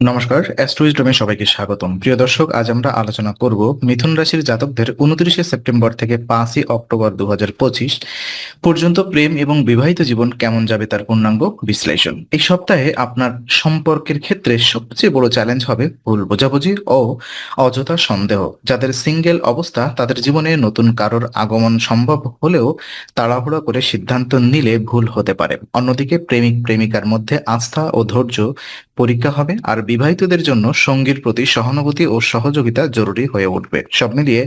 নমস্কার অ্যাস্ট্রোইজডমে সবাইকে স্বাগতম। প্রিয় দর্শক, আজ আমরা আলোচনা করব মিথুন রাশির জাতকদের উনত্রিশে সেপ্টেম্বর থেকে পাঁচই অক্টোবর দু হাজার পঁচিশ পর্যন্ত প্রেম এবং বিবাহিত জীবন কেমন যাবে তার পূর্ণাঙ্গ বিশ্লেষণ। এই সপ্তাহে আপনার সম্পর্কের ক্ষেত্রে সবচেয়ে বড় চ্যালেঞ্জ হবে ভুল বোঝাবুঝি ও অযথা সন্দেহ। যাদের সিঙ্গেল অবস্থা, তাদের জীবনে নতুন কারোর আগমন সম্ভব হলেও তাড়াহুড়া করে সিদ্ধান্ত নিলে ভুল হতে পারে। অন্যদিকে প্রেমিক প্রেমিকার মধ্যে আস্থা ও ধৈর্য পরীক্ষা হবে আর বিবাহিতদের জন্য সঙ্গীর প্রতি সহানুভূতি ও সহযোগিতা জরুরি হয়ে উঠবে। সব মিলিয়ে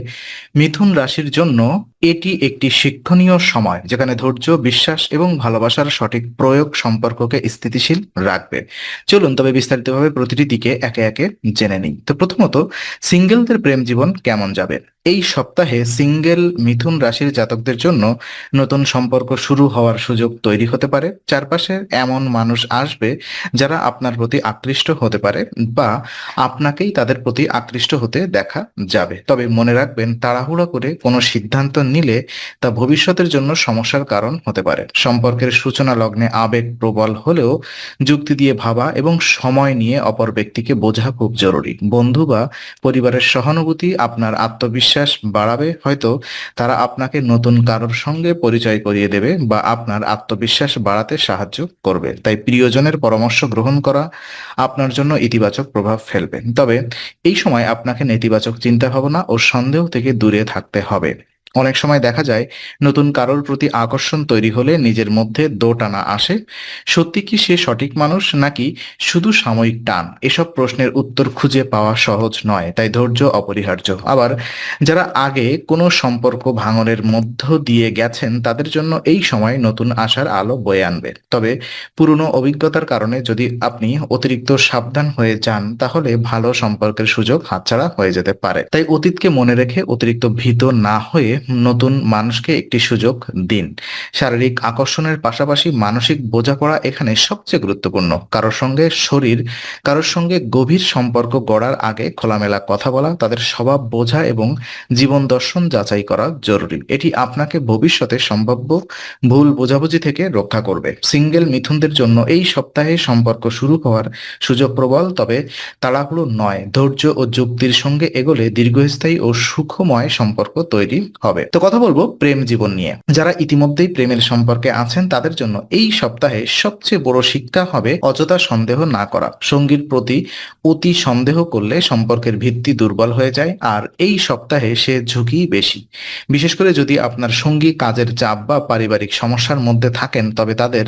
মিথুন রাশির জন্য এটি একটি শিক্ষণীয় সময় যেখানে ধৈর্য, বিশ্বাস এবং ভালোবাসার সঠিক প্রয়োগ সম্পর্ককে স্থিতিশীল রাখবে। চলুন তবে বিস্তারিতভাবে প্রতিটি দিকে একে একে জেনে নিই। তো প্রথমত, সিঙ্গেলদের প্রেম জীবন কেমন যাবে? এই সপ্তাহে সিঙ্গেল মিথুন রাশির জাতকদের জন্য নতুন সম্পর্ক শুরু হওয়ার সুযোগ তৈরি হতে পারে। চারপাশে এমন মানুষ আসবে যারা আপনার প্রতি আকৃষ্ট হতে পারে বা আপনাকেই তাদের প্রতি আকৃষ্ট হতে দেখা যাবে। তবে মনে রাখবেন, তাড়াহুড়া করে কোনো সিদ্ধান্ত নিলে তা ভবিষ্যতের জন্য সমস্যার কারণ হতে পারে। সম্পর্কের সূচনা লগ্নে আবেগ প্রবল হলেও যুক্তি দিয়ে ভাবা এবং সময় নিয়ে অপর ব্যক্তিকে বোঝা খুব জরুরি। বন্ধু বা পরিবারের সহানুভূতি আপনার আত্মবিশ্বাস বাড়াবে, হয়তো তারা আপনাকে নতুন কারোর সঙ্গে পরিচয় করিয়ে দেবে বা আপনার আত্মবিশ্বাস বাড়াতে সাহায্য করবে। তাই প্রিয়জনের পরামর্শ গ্রহণ করা আপনার জন্য ইতিবাচক প্রভাব ফেলবে। তবে এই সময় আপনাকে নেতিবাচক চিন্তা ভাবনা ও সন্দেহ থেকে দূরে থাকতে হবে। অনেক সময় দেখা যায় নতুন কারোর প্রতি আকর্ষণ তৈরি হলে নিজের মধ্যে দোটানা আসে। সত্যি কি সে সঠিক মানুষ নাকি শুধু সাময়িক টান? এসব প্রশ্নের উত্তর খুঁজে পাওয়া সহজ নয়, তাই ধৈর্য অপরিহার্য। আবার যারা আগে কোনো সম্পর্ক ভাঙনের মধ্য দিয়ে গেছেন, তাদের জন্য এই সময় নতুন আশার আলো বয়ে আনবে। তবে পুরনো অভিজ্ঞতার কারণে যদি আপনি অতিরিক্ত সাবধান হয়ে যান, তাহলে ভালো সম্পর্কের সুযোগ হাতছাড়া হয়ে যেতে পারে। তাই অতীতকে মনে রেখে অতিরিক্ত ভীত না হয়ে নতুন মানুষকে একটি সুযোগ দিন। শারীরিক আকর্ষণের পাশাপাশি মানসিক বোঝাপড়া এখানে সবচেয়ে গুরুত্বপূর্ণ। কারোর সঙ্গে শরীর, কারোর সঙ্গে গভীর সম্পর্ক গড়ার আগে খোলামেলা কথা বলা, তাদের স্বভাব বোঝা এবং জীবন দর্শন যাচাই করা জরুরি। এটি আপনাকে ভবিষ্যতে সম্ভাব্য ভুল বোঝাবুঝি থেকে রক্ষা করবে। সিঙ্গেল মিথুনদের জন্য এই সপ্তাহে সম্পর্ক শুরু হওয়ার সুযোগ প্রবল, তবে তাড়াহুড়ো নয়। ধৈর্য ও যুক্তির সঙ্গে এগোলে দীর্ঘস্থায়ী ও সুখময় সম্পর্ক তৈরি হবে তো কথা বলব প্রেম জীবন নিয়ে। যারা ইতিমধ্যেই প্রেমের সম্পর্কে আছেন, তাদের জন্য এই সপ্তাহে সবচেয়ে বড় শিক্ষা হবে অযথা সন্দেহ না করা। সঙ্গীর প্রতি অতি সন্দেহ করলে সম্পর্কের ভিত্তি দুর্বল হয়ে যায়, আর এই সপ্তাহে সে ঝুঁকি বেশি। বিশেষ করে যদি আপনার সঙ্গী কাজের চাপ বা পারিবারিক সমস্যার মধ্যে থাকেন, তবে তাদের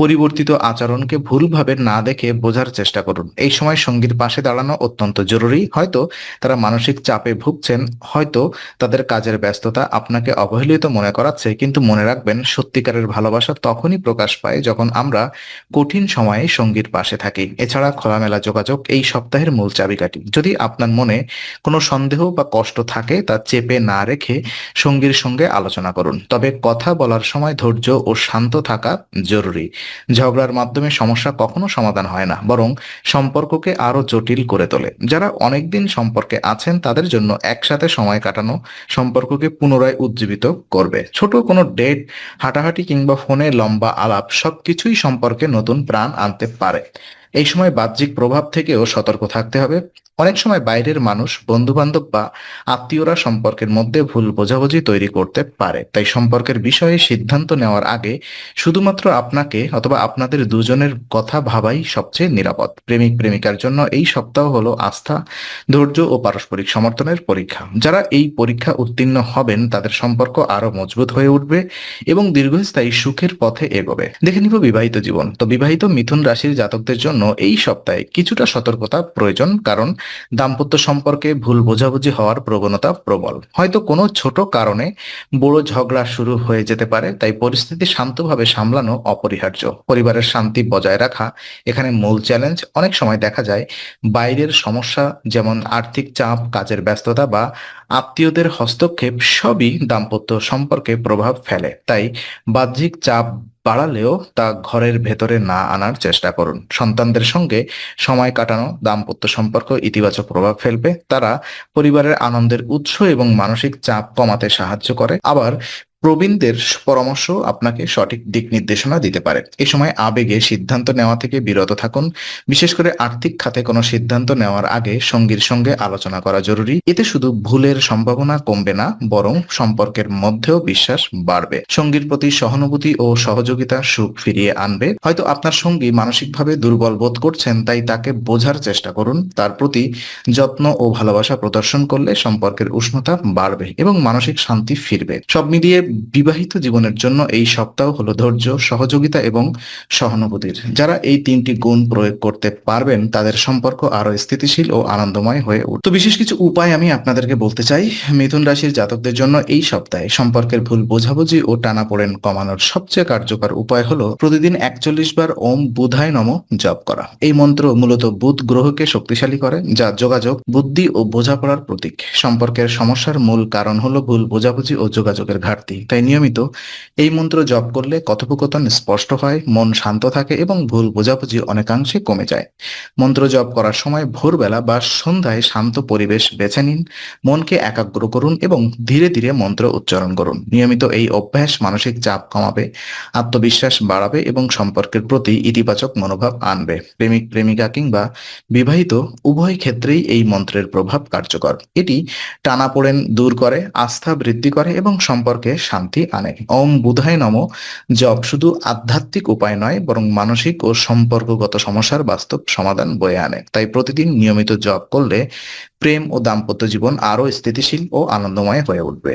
পরিবর্তিত আচরণকে ভুলভাবে না দেখে বোঝার চেষ্টা করুন। এই সময় সঙ্গীর পাশে দাঁড়ানো অত্যন্ত জরুরি। হয়তো তারা মানসিক চাপে ভুগছেন, হয়তো তাদের কাজের ব্যস্ততা আপনাকে অবহেলিত মনে করাচ্ছে, কিন্তু মনে রাখবেন সত্যিকারের ভালোবাসা তখনই প্রকাশ পায় যখন আমরা কঠিন সময়ে সঙ্গীর পাশে থাকি। এছাড়া খোলামেলা যোগাযোগ এই সপ্তাহের মূল চাবিকাঠি। যদি আপনার মনে কোনো সন্দেহ বা কষ্ট থাকে, তা চেপে না রেখে সঙ্গীর সঙ্গে আলোচনা করুন। তবে কথা বলার সময় ধৈর্য ও শান্ত থাকা জরুরি। ঝগড়ার মাধ্যমে সমস্যা কখনো সমাধান হয় না, বরং সম্পর্ককে আরও জটিল করে তোলে। যারা অনেকদিন সম্পর্কে আছেন, তাদের জন্য একসাথে সময় কাটানো সম্পর্ককে পুনরায় উজ্জীবিত করবে। ছোট কোনো ডেট, হাঁটাহাঁটি কিংবা ফোনে লম্বা আলাপ সবকিছুই সম্পর্কে নতুন প্রাণ আনতে পারে। এই সময় বাহ্যিক প্রভাব থেকেও সতর্ক থাকতে হবে। অনেক সময় বাইরের মানুষ বন্ধু বান্ধব বা আত্মীয়রা সম্পর্কের মধ্যে ভুল বোঝাবুঝি তৈরি করতে পারে। তাই সম্পর্কের বিষয়ে সিদ্ধান্ত নেওয়ার আগে শুধুমাত্র আপনাকে অথবা আপনাদের দুজনের কথা ভাবাই সবচেয়ে নিরাপদ। প্রেমিক, প্রেমিকার জন্য এই সপ্তাহ হলো আস্থা, ধৈর্য ও পারস্পরিক সমর্থনের পরীক্ষা। যারা এই পরীক্ষা উত্তীর্ণ হবেন, তাদের সম্পর্ক আরও মজবুত হয়ে উঠবে এবং দীর্ঘস্থায়ী সুখের পথে এগোবে। দেখে নিব বিবাহিত জীবন। তো বিবাহিত মিথুন রাশির জাতকদের জন্য এই সপ্তাহে কিছুটা সতর্কতা প্রয়োজন, কারণ দাম্পত্য সম্পর্কে ভুল বোঝাবুঝি হওয়ার প্রবণতা প্রবল। হয়তো কোনো ছোট কারণে বড় ঝগড়া শুরু হয়ে যেতে পারে, তাই পরিস্থিতি শান্তভাবে সামলানো অপরিহার্য। পরিবারের শান্তি বজায় রাখা, এখানে মূল চ্যালেঞ্জ অনেক সময় দেখা যায়, বাইরের সমস্যা যেমন আর্থিক চাপ, কাজের ব্যস্ততা বা আত্মীয়দের হস্তক্ষেপ, সবই দাম্পত্য সম্পর্কে প্রভাব ফেলে। তাই বাহ্যিক চাপ বাড়ালেও তা ঘরের ভেতরে না আনার চেষ্টা করুন। সন্তানদের সঙ্গে সময় কাটানো, দাম্পত্য সম্পর্ক ইতিবাচক প্রভাব ফেলবে। তারা পরিবারের আনন্দের উৎস এবং মানসিক চাপ কমাতে সাহায্য করে। আবার প্রবীণদের পরামর্শ আপনাকে সঠিক দিক নির্দেশনা দিতে পারে। এ সময় আবেগে সিদ্ধান্ত নেওয়া থেকে বিরত থাকুন। বিশেষ করে আর্থিক খাতে কোনো সিদ্ধান্ত নেওয়ার আগে সঙ্গীর সঙ্গে আলোচনা করা জরুরি। এতে শুধু ভুলের সম্ভাবনা কমবে না, বরং সম্পর্কের মধ্যেও বিশ্বাস বাড়বে। সঙ্গীর প্রতি সহানুভূতি ও সহযোগিতা সুখ ফিরিয়ে আনবে। হয়তো আপনার সঙ্গী মানসিকভাবে দুর্বল বোধ করছেন, তাই তাকে বোঝার চেষ্টা করুন। তার প্রতি যত্ন ও ভালোবাসা প্রদর্শন করলে সম্পর্কের উষ্ণতা বাড়বে এবং মানসিক শান্তি ফিরবে। সব মিলিয়ে বিবাহিত জীবনের জন্য এই সপ্তাহ হলো ধৈর্য, সহযোগিতা এবং সহানুভূতির। যারা এই তিনটি গুণ প্রয়োগ করতে পারবেন, তাদের সম্পর্ক আরও স্থিতিশীল ও আনন্দময় হয়ে উঠবে। তো বিশেষ কিছু উপায় আমি আপনাদেরকে বলতে চাই। মিথুন রাশির জাতকদের জন্য এই সপ্তাহে সম্পর্কের ভুল বোঝাবুঝি ও টানাপোড়েন কমানোর সবচেয়ে কার্যকর উপায় হলো প্রতিদিন একচল্লিশ বার ওম বুধায় নম জপ করা। এই মন্ত্র মূলত বুধ গ্রহকে শক্তিশালী করে, যা যোগাযোগ, বুদ্ধি ও বোঝাপড়ার প্রতীক। সম্পর্কের সমস্যার মূল কারণ হলো ভুল বোঝাবুঝি ও যোগাযোগের ঘাটতি। তাই নিয়মিত এই মন্ত্র জপ করলে কথোপকথন স্পষ্ট হয়, মন শান্ত থাকে এবং ভুল বোঝাবুঝি অনেকাংশে কমে যায়। মন্ত্র জপ করার সময় ভোরবেলা বা সন্ধ্যায় শান্ত পরিবেশ বেছে নিন, মনকে একাগ্র করুন এবং ধীরে ধীরে মন্ত্র উচ্চারণ করুন। নিয়মিত এই অভ্যাস মানসিক চাপ কমাবে, আত্মবিশ্বাস বাড়াবে এবং সম্পর্কের প্রতি ইতিবাচক মনোভাব আনবে। প্রেমিক, প্রেমিকা কিংবা বিবাহিত উভয় ক্ষেত্রেই এই মন্ত্রের প্রভাব কার্যকর। এটি টানাপোড়েন দূর করে, আস্থা বৃদ্ধি করে এবং সম্পর্কে শান্তি আনে। অং বুধায় নম। জপ শুধু আধ্যাত্মিক উপায় নয়, বরং মানসিক ও সম্পর্কগত সমস্যার বাস্তব সমাধান বয়ে আনে। তাই প্রতিদিন নিয়মিত জপ করলে প্রেম ও দাম্পত্য জীবন আরও স্থিতিশীল ও আনন্দময় হয়ে উঠবে।